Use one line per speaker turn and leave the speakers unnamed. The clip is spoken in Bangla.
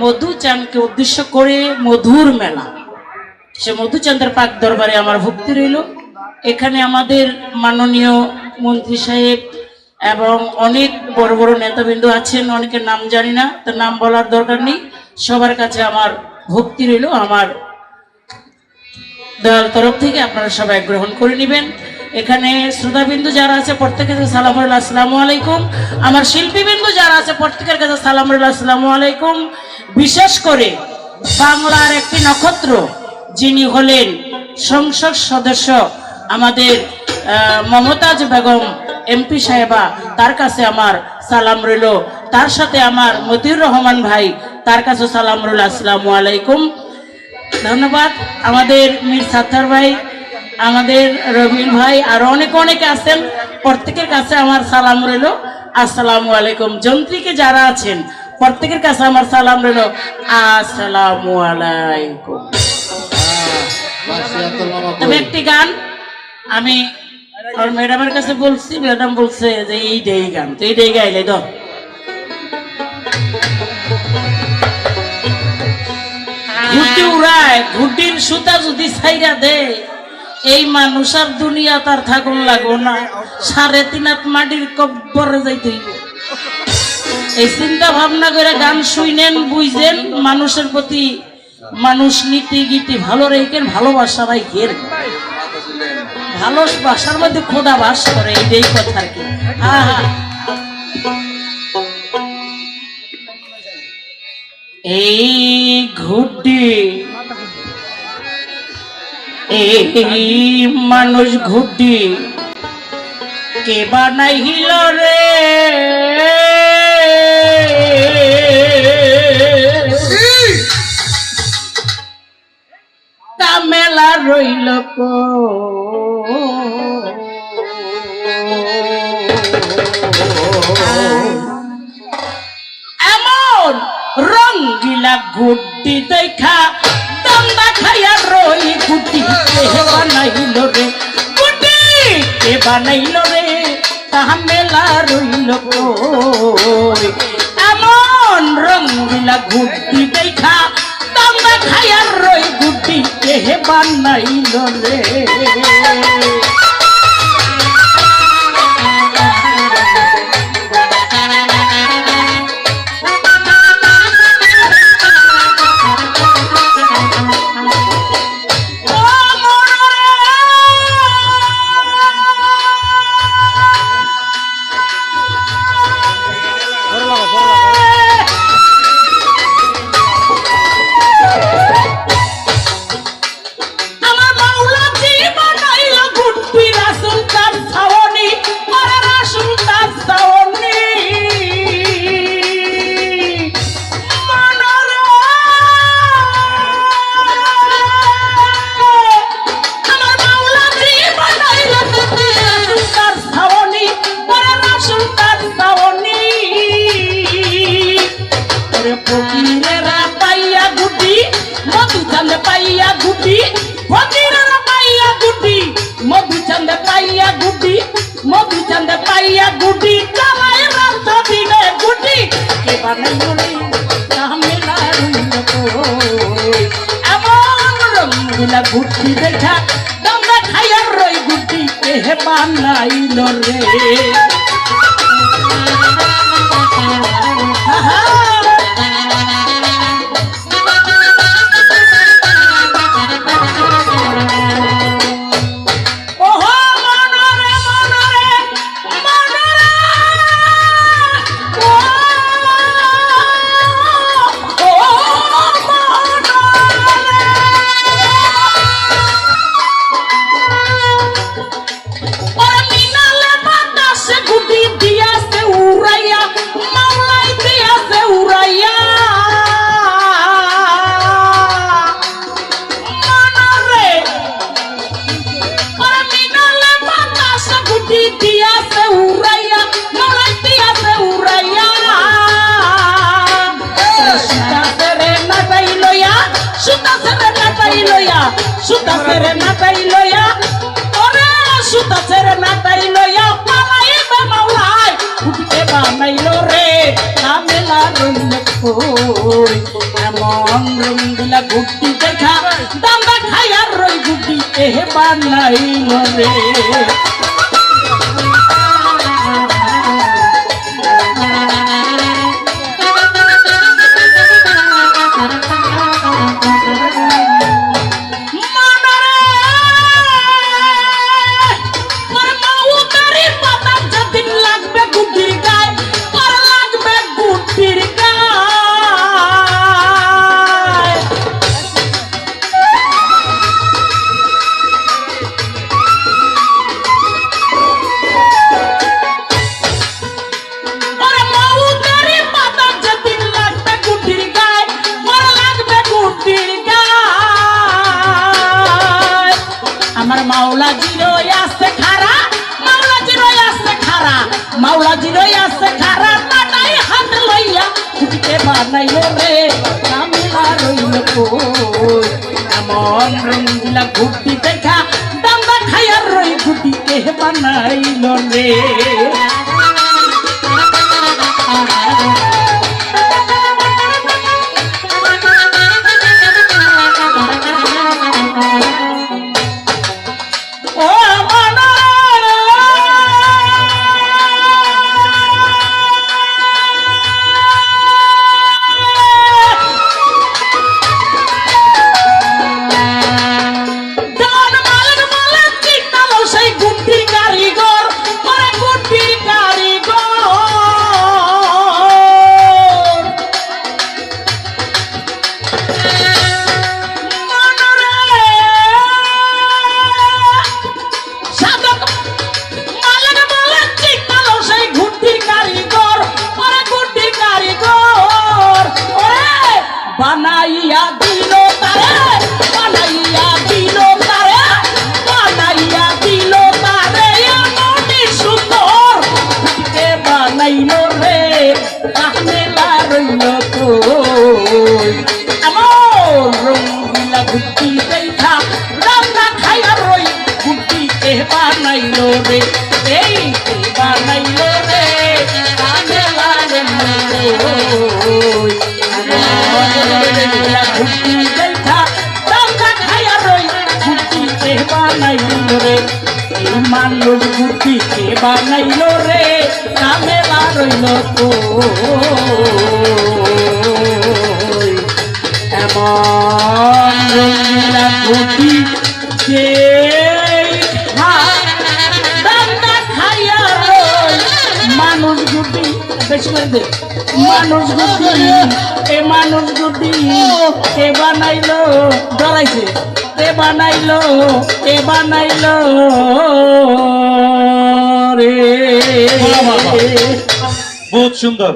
মধুচাঁদকে উদ্দেশ্য করে মধুর মেলা। সে মধুচাঁদের পাক দরবারে আমার ভক্তি রইল। এখানে আমাদের মাননীয় মন্ত্রী সাহেব এবং অনেক বড় বড় নেতাবৃন্দ আছেন, অনেকের নাম জানি না তার নাম বলার দরকার নেই। সবার কাছে আমার ভক্তি রইল, আমার দয়াল তরফ থেকে আপনারা সবাই গ্রহণ করে নেবেন। এখানে শ্রোতাবিন্দু যারা আছে প্রত্যেকের কাছে সালাম আসসালামু আলাইকুম। আমার শিল্পীবিন্দু যারা আছে, প্রত্যেকের কাছে সালাম আসসালামু আলাইকুম। বিশেষ করে বাংলার একটি নক্ষত্র, যিনি হলেন সংসদ সদস্য আমাদের মমতাজ বেগম এমপি সাহেবা, তার কাছে আমার সালাম রইল। তার সাথে আমার মতিউর রহমান ভাই, তার কাছে সালাম রইল। আসসালামু আলাইকুম। ধন্যবাদ। আমাদের মীর সাত্তার ভাই, আমাদের রবিল ভাই, আর অনেক অনেকে আছেন। প্রত্যেকের কাছে আমার সালাম রইল। আসসালামু আলাইকুম। যন্ত্রীকে যারা আছেন প্রত্যেকের কাছে আমার সালাম রইল। আসসালামু আলাইকুম। তবে একটি গান আমি আর ম্যাডামের কাছে বলছি ম্যাডাম বলছে যে এই দেই গান তো এই দেই গাইলে ধর। ঘুটি উড়ায় ঘুটির সুতা যদি ছাইরা দে এই মানুষ আর দুনিয়া তার থাকুন লাগবো না। সাড়ে তিন হাত মাটির কব্বরে যাইতে। এই চিন্তা ভাবনা করে গান শুইনেন বুঝছেন মানুষের প্রতি মানুষ নীতি গীতি ভালো রেখেন, ভালোবাসা ভাই রাখেন ভালোবাসার মধ্যে খোদা বাস করে, এইটাই কথা আর কি। হ্যাঁ হ্যাঁ। এই ঘুটি, এই মানুষ ঘুটি, কে বানাইল রে? কামেলা রইল কো। এমন রঙ্গিলা গুড্ডি দেখা, দন্দা খাইয়া রই কে বানাইল রে? গুড্ডি কে বানাইল রে? তাহা মেলা রইল কই এমন রঙ্গিলা গুড্ডি দেখা, দন্দা খাইয়া রই কে বানাইল রে। গুটি মধু চন্দ পাইয়া গুটি চালাই রাত দিনে গুটি। কে বানাইলি রইল কই এমন রঙ্গিলা গুটি দেখা দমে খাইয়া রই গুটি কে বানাইল রে। মনরে ওরে মিনালে বাতাসে গুটি দিয়াছে উড়াইয়া মাওলাই বানাইলো রে নামেলা রুম কই এমন রঙ্গিলা গুটি দেখা দান্দা খাইয়ার রই গুটি কে বানাইলো রে মাওলা জিরোই আছে, খারা মাটাই হাত লইয়া কুটিকে বানাইলো রে কামিলা রইল কই? এমন রঙ্গিলা ঘুটি দেখা দান্দা খাইয়ার রই ঘুটিকে বানাইলো রে। বানাইলো রে কাহমেলা রইল কই? এমন রঙ্গিলা গুটি দেখা রান্না খাইয়া রই গুটি কে বানাইলো রে, এই কে বানাইলো রে কাহমেলা রইল কই? ঘুটি দেখা রান্না খাইয়া রই ঘুটি কে বানাইলো রে। মানুষ ঘুটি কে বানাইলো রে? কামেলা রইল কই এমন রঙিলা কে মানুষ গুটি বেশি মানুষ গুটি এ মানুষ গুটি কে বানাইলো, ডরাইছে। কে বানাইলো কে বানাইলো রে।
বহুত সুন্দর।